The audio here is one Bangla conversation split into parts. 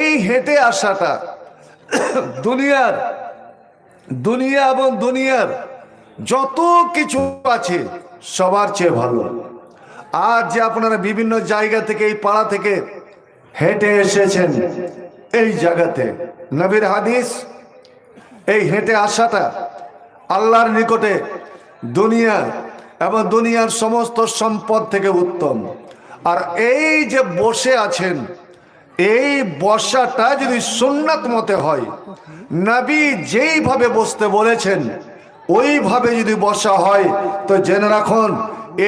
এই হেঁটে আসাটা দুনিয়ার, দুনিয়া এবং দুনিয়ার যত কিছু আছে সবার চেয়ে ভালো। আজ যে আপনারা বিভিন্ন জায়গা থেকে, এই পাড়া থেকে হেঁটে এসেছেন, এই জায়গাতে নবীর হাদিস, এই হেঁটে আসাটা আল্লাহর নিকটে দুনিয়া এবং দুনিয়ার সমস্ত সম্পদ থেকে উত্তম। আর এই যে বসে আছেন এই বসাটা যদি সুন্নাত মতে হয়, নবী যেইভাবে বসতে বলেছেন, ওইভাবে যদি বসা হয়, তো জেনে রাখুন,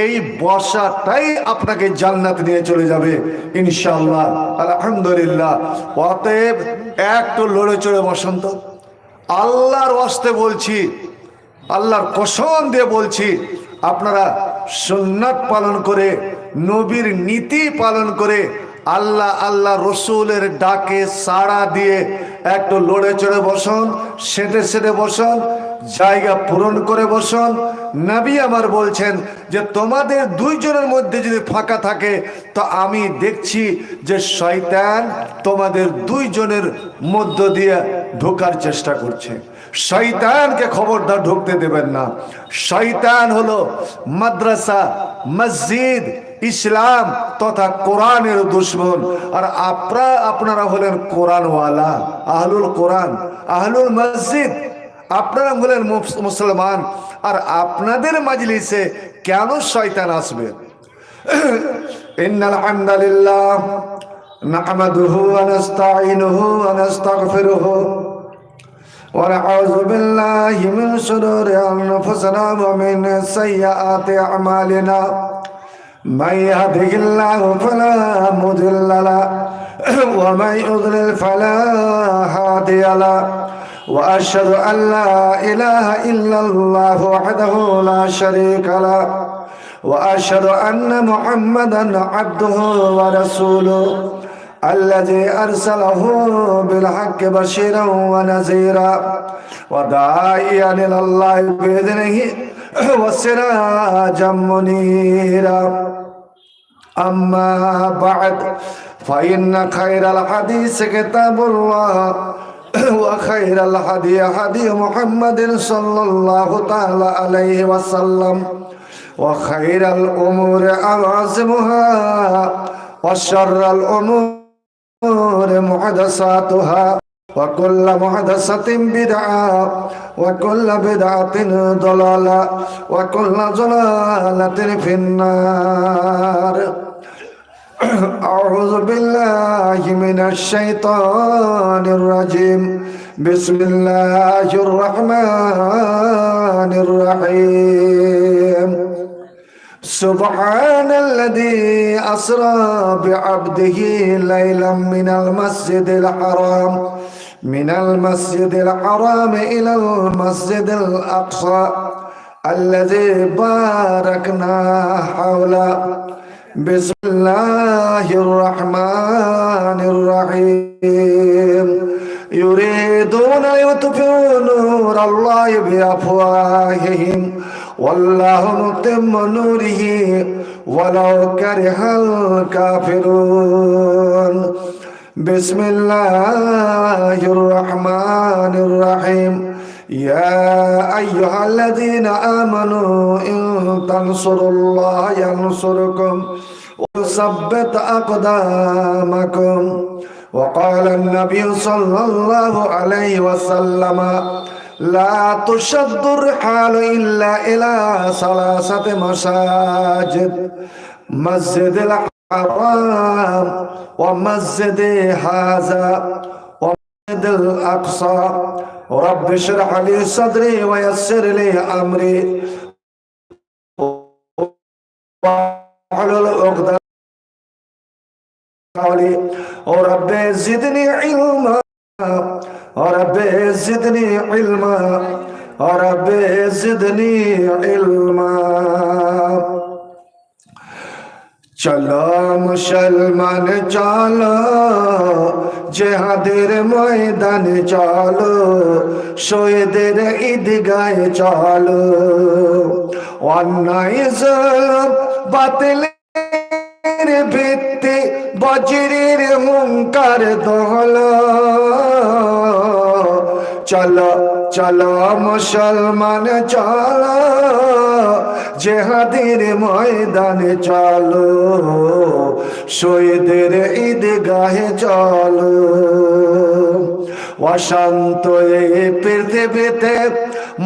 এই বসাটাই আপনাকে জান্নাত নিয়ে চলে যাবে ইনশাল্লাহ আলহামদুলিল্লাহ। অতএব একটু লড়ে চড়ে বসন্ত আল্লাহর ওয়াস্তে বলছি, আল্লাহর কসম দিয়ে বলছি, আপনারা সুন্নাত পালন করে, নবীর নীতি পালন করে আল্লাহ আল্লাহ রসুলের ডাকে সাড়া দিয়ে একটু লড়ে চড়ে বসন, সেটে সেটে বসন, জায়গা পূরণ করে বসন। নাবি আমার বলছেন যে, তোমাদের দুইজনের মধ্যে যদি ফাঁকা থাকে, তো আমি দেখছি যে শয়তান তোমাদের দুইজনের মধ্য দিয়ে ঢোকার চেষ্টা করছে। শয়তানকে খবরদার ঢুকতে দেবেন না। শয়তান হলো মাদ্রাসা, মসজিদ ইসলাম তথা কোরআনের দুশ্মন আর আপনারা আপনারা হলেন কোরআনওয়ালা আহলুল কোরআন আহলুল মসজিদ আপনারা হলেন মুস- মুসলমান আর আপনাদের মাজলিসে কেন শয়তান আসবে ইন্নাল হামদালিল্লাহ নাহমাদুহু ওয়া নাস্তাঈনুহু ওয়া নাস্তাগফিরুহু ونعوذ بالله من شرور أنفسنا ومن سيئات أعمالنا من يهده الله فلا مضل له ومن يضلل فلا هادي له واشهد ان لا اله الا الله وحده لا شريك له واشهد ان محمدا عبده ورسوله الذي ارسله بالحق بشيرا ونذيرا وداعيا الى الله باذنه وسراجا منيرا أما بعد فإن خير الحديث كتاب الله وخير الهدي هدي محمد صلى الله تعالى عليه وسلم وخير الأمور أوازمها وشر الأمور الأمور محدثاتها وكل محدثة بدعة وكل بدعة ضلالة وكل ضلالة في النار أعوذ بالله من الشيطان الرجيم بسم الله الرحمن الرحيم سبحان الذي أسرى بعبده ليلا من المسجد الحرام من المسجد الحرام إلى المسجد الأقصى الذي باركنا حوله بسم الله الرحمن الرحيم يريدون يطفئوا نور الله بأفواههم والله متم نوره ولو كره الكافرون بسم الله الرحمن الرحيم يا أيها الذين آمنوا إن تنصروا الله ينصركم ويثبت أقدامكم وقال النبي صلى الله عليه وسلم لا تشد الرحال إلا إلى ثلاثة مساجد مسجد الحرام ومسجد هذا ومسجد الأقصى رب اشرح لي صدري ويسر لي امري واحلل عقدة قولي رب زدني علما رب زدني علما رب زدني علما چلو مسلمان چلو জেহাদের ময়দানে চলো, শহীদের ঈদগায় চলো। অন্যায় বাতিলের ভিত্তি, বজ্রের হুঙ্কার দহল চলো চলো মুসলমান, চলো, জেহাদের ময়দানে চলো। শহীদের ঈদগাহে চলো। অশান্ত এই পৃথিবীতে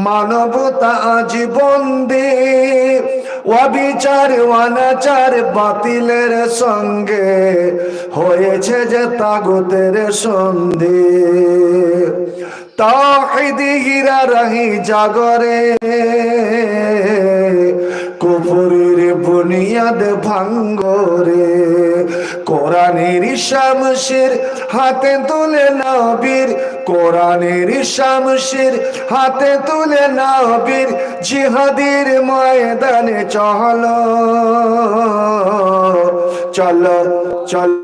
মানবতা জীবন অবিচার, অনাচার বাতিলের সঙ্গে হয়েছে যে তাগুতের সন্ধি। তাহিদিরা রহি জাগরে। কুফুরের বুনিয়াদ ভাঙ্গরে। কোরআনের শামশির হাতে তুলে নবীর, কোরআনের শামশির হাতে তুলে নবীর, জিহাদের ময়দানে চলো চলো চলো।